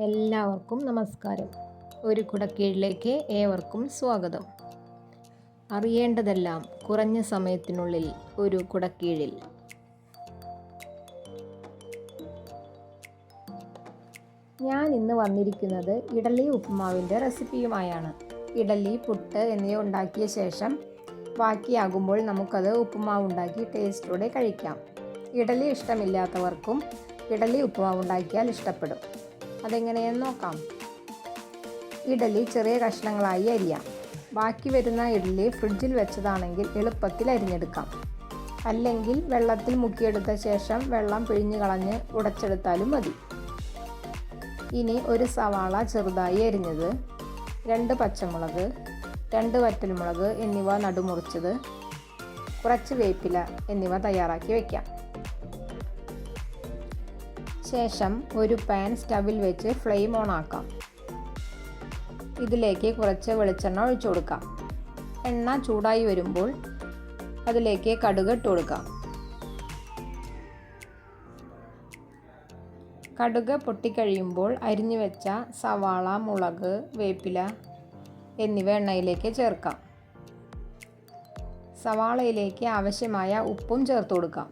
എല്ലാവർക്കും നമസ്കാരം. ഒരു കുടക്കീഴിലേക്ക് ഏവർക്കും സ്വാഗതം. അറിയേണ്ടതെല്ലാം കുറഞ്ഞ സമയത്തിനുള്ളിൽ ഒരു കുടക്കീഴിൽ. ഞാൻ ഇന്ന് വന്നിരിക്കുന്നത് ഇഡലി ഉപ്പുമാവിന്റെ റെസിപ്പിയുമായാണ്. ഇഡലി പുട്ട് എന്നിവ ഉണ്ടാക്കിയ ശേഷം ബാക്കിയാകുമ്പോൾ നമുക്കത് ഉപ്പുമാവ് ഉണ്ടാക്കി ടേസ്റ്റോടെ കഴിക്കാം. ഇഡലി ഇഷ്ടമില്ലാത്തവർക്കും ഇഡലി ഉപ്പുമാവ് ഉണ്ടാക്കിയാൽ ഇഷ്ടപ്പെടും. അതെങ്ങനെയെന്ന് നോക്കാം. ഇഡലി ചെറിയ കഷ്ണങ്ങളായി അരിയാം. ബാക്കി വരുന്ന ഇഡലി ഫ്രിഡ്ജിൽ വെച്ചതാണെങ്കിൽ എളുപ്പത്തിൽ അരിഞ്ഞെടുക്കാം. അല്ലെങ്കിൽ വെള്ളത്തിൽ മുക്കിയെടുത്ത ശേഷം വെള്ളം പിഴിഞ്ഞു കളഞ്ഞ് ഉടച്ചെടുത്താലും മതി. ഇനി ഒരു സവാള ചെറുതായി അരിഞ്ഞത് രണ്ട് പച്ചമുളക് രണ്ട് വറ്റൽമുളക് എന്നിവ നടുമുറിച്ചത് കുറച്ച് വേപ്പില എന്നിവ തയ്യാറാക്കി വയ്ക്കാം ശേഷം ഒരു പാൻ സ്റ്റവിൽ വെച്ച് ഫ്ലെയിം ഓൺ ആക്കാം. ഇതിലേക്ക് കുറച്ച് വെളിച്ചെണ്ണ ഒഴിച്ചു കൊടുക്കാം. എണ്ണ ചൂടായി വരുമ്പോൾ അതിലേക്ക് കടുക് ഇട്ട് കൊടുക്കാം. കടുക് പൊട്ടിക്കഴിയുമ്പോൾ അരിഞ്ഞു വെച്ച സവാള മുളക് വേപ്പില എന്നിവ എണ്ണയിലേക്ക് ചേർക്കാം. സവാളയിലേക്ക് ആവശ്യമായ ഉപ്പും ചേർത്ത് കൊടുക്കാം.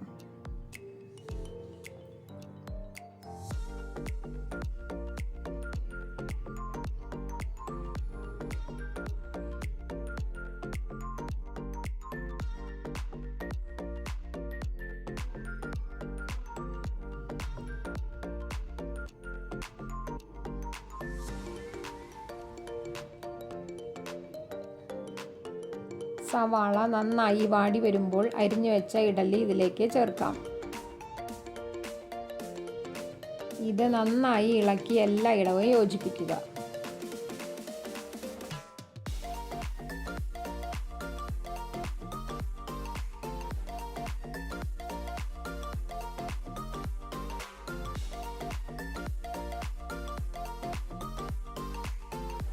സവാള നന്നായി വാടി വരുമ്പോൾ അരിഞ്ഞു വെച്ച ഇഡലി ഇതിലേക്ക് ചേർക്കാം. ഇത് നന്നായി ഇളക്കി എല്ലായിടവും യോജിപ്പിക്കുക.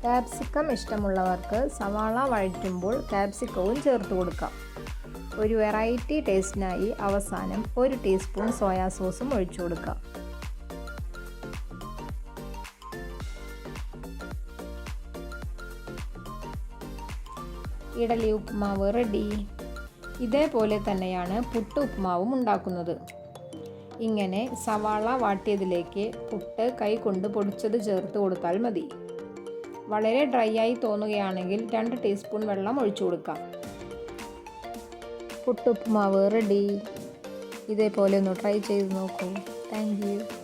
ക്യാപ്സിക്കം ഇഷ്ടമുള്ളവർക്ക് സവാള വഴറ്റുമ്പോൾ കാപ്സിക്കവും ചേർത്ത് കൊടുക്കാം. ഒരു വെറൈറ്റി ടേസ്റ്റിനായി അവസാനം ഒരു ടീസ്പൂൺ സോയാ സോസും ഒഴിച്ചു കൊടുക്കാം. ഇഡലി ഉപ്മാവ് റെഡി. ഇതേപോലെ തന്നെയാണ് പുട്ട് ഉപ്മാവും ഉണ്ടാക്കുന്നത്. ഇങ്ങനെ സവാള വാട്ടിയതിലേക്ക് പുട്ട് കൈ കൊണ്ട് പൊടിച്ചത് ചേർത്ത് കൊടുത്താൽ മതി. വളരെ ഡ്രൈ ആയി തോന്നുകയാണെങ്കിൽ രണ്ട് ടീസ്പൂൺ വെള്ളം ഒഴിച്ചു കൊടുക്കാം. പുട്ടുപ്പുമാവ് റെഡി. ഇതേപോലെ ഒന്ന് ട്രൈ ചെയ്ത് നോക്കൂ. താങ്ക്